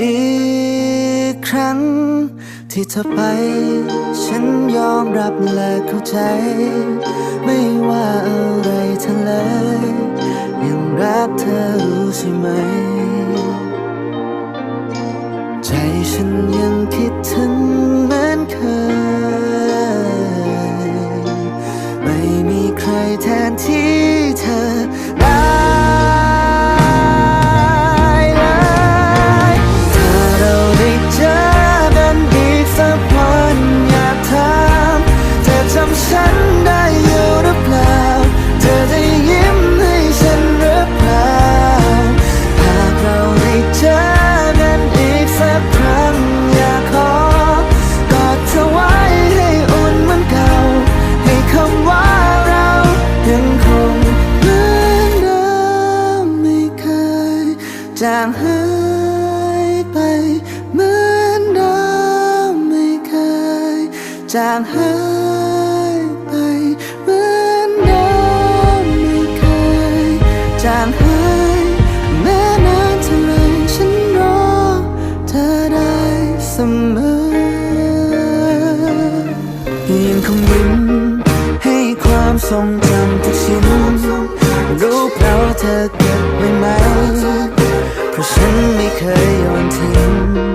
อีกครั้ง ที่เธอไป ฉันยอมรับและเข้าใจ ไม่ว่าอะไรเธอเลยยังรักเธอรู้ใช่ไหม ใจฉันางหายไปเหมือนเดิมไม่เคยจางหายไปเหมือนเดิมไม่เคยจางหายแม้นานเท่าไรฉันรอเธอได้เสมอยังคงยิ้มให้ความทรงจำ 听